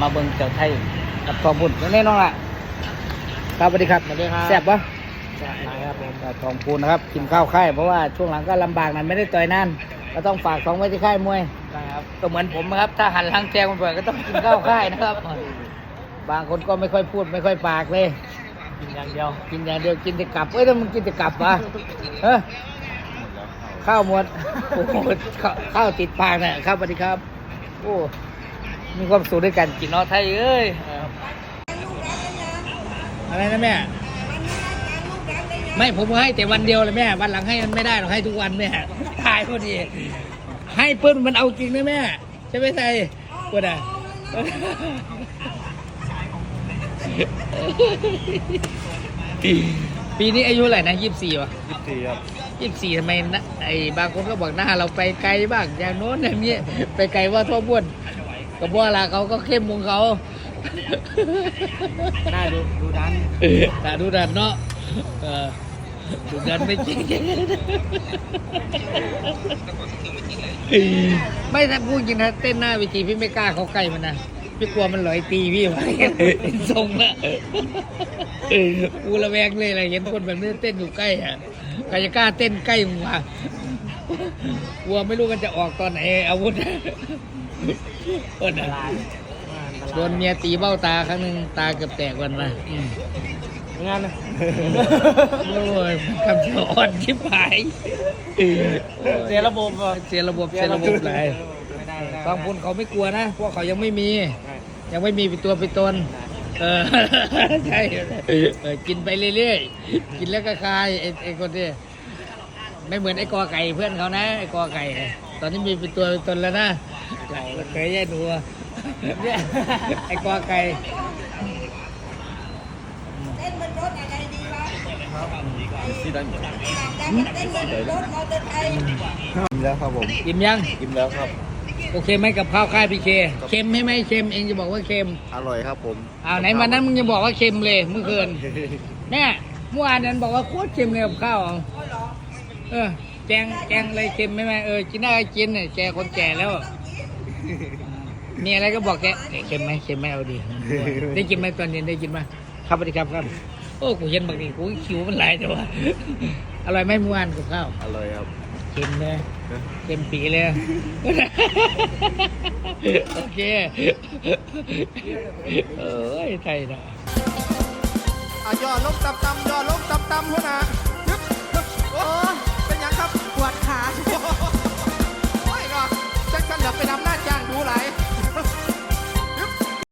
มาเบิ่งเจ้าไทยกับทองบุญแน่นอนล่ะครับสวัสดีครับสวัสดีครับแซ่บปะนะครับผมแต่ทองพูนนะครับกินข้าวค่ายเพราะว่าช่วงหลังก็ลำบากนะไม่ได้ต่อยนานก็ต้องฝากของไว้ที่ค่ายมวยได้ครับก็เหมือนผมนะครับ ถ้าหันหลังแจงมันเปิดก็ต้องกินข้าวค่ายนะครับ บางคนก็ไม่ค่อยพูดไม่ค่อยปากเลย กินอย่างเดียว กินอย่างเดียวกินแต่กลับเอ้ยถ้ามึงกินแต่กลับวะเออข้าวหมดโอ้โหข้าวข้าวติดปากเนี่ยครับสวัสดีครับ โอ้ มีความสุขด้วยกันกินเนาะไทยเอ้ยอะไรนะแม่ ไม่ผมให้แต่วันเดียวเลยแม่ วันหลังให้มันไม่ได้หรอกให้ทุกวันแม่ตายพอดีให้เปิ้ลมันเอาจริงนะแม่ใช่ไหมไทยปวดอะปีนี้อายุเท่าไหร่นะยี่สิบสี่วะยี่สิบสี่ครับยี่สิบสี่ทำไมนะไอ้บางคนก็บอกหน้าเราไปไกลบ้างอย่างโน้นอย่างนี้ไปไกลว่าทั่วบ้วน ก็บอกละเขาก็เข้มมงเขาได้ดูดูดันแต่ดูดันเนาะเออดูดันไม่จริงไม่ถ้าพูดจริงนะเต้นหน้าเวิธีพี่ไม่กล้าเข้าใกล้มันนะพี่กลัวมันหลอยตีพี่ไว้เห็นทรงละกูระแวงเลยอะไรเห็นคนแบบนี้เต้นอยู่ใกล้อะใครจะกล้าเต้นใกล้มึงวะ กลัวไม่รู้มันจะออกตอนไหนอาวุธเปิดละอะลายโดนเมียตีเบ้าตาครั้งหนึ่งตาเกือบแตกวันมาอืมงานนะโอ้ยคำชะอ่อนชิบหายเสียระบบอะเสียระบบเสียระบบเลยไม่ได้ไม่ได้บางคนเขาไม่กลัวนะเพราะเขายังไม่มีได้ยังไม่มีเป็นตัวเป็นตนเออใช่เออกินไปเรื่อยๆ กินแล้วก็คายไอ้ไอ้คนที่ ไม่เหมือนไอ้กอไก่เพื่อนเขานะไอ้กอไก่ตอนนี้มีเป็นตัวเป็นตนแล้วนะเราเคยแย่หนูอะเนี่ยไอ้กอไก่เต้นบนรถอะไรดีวะที่ดันเต้นบนรถมอเตอร์ไซค์กินแล้วครับผมอิ่มยังกินแล้วครับ โอเคไหมกับข้าวค่ายพีเคเค็มไหมไหมเค็มเองจะบอกว่าเค็มอร่อยครับผมอ้าวไหนวันนั้นมึงจะบอกว่าเค็มเลยเมื่อคืนแม่เมื่อวานนั้นบอกว่าโคตรเค็มเลยกับข้าวอะ เออ แกงแกงอะไรเค็มไหมแม่เออกินได้ก็กินเนี่ยแกคนแก่แล้วอะมีอะไรก็บอกแกเอ๊ะเค็มไหมเค็มไหมเอาดี ได้กินไหมตอนเย็นได้กินไหมครับสวัสดีครับครับ โอ้กูเย็นบางทีกูคิวมันหลายแต่ว่า อร่อยไหมเมื่อวานกับข้าวอร่อยครับ เค็มเลยเค็มปีเลย โอเค เอ้ยไทยนะ อะย่อลงต่ำต่ำย่อลงต่ำต่ำหัวหน้าฮึบฮึบโอ้ยเป็นหยังครับปวดขาโอ้ย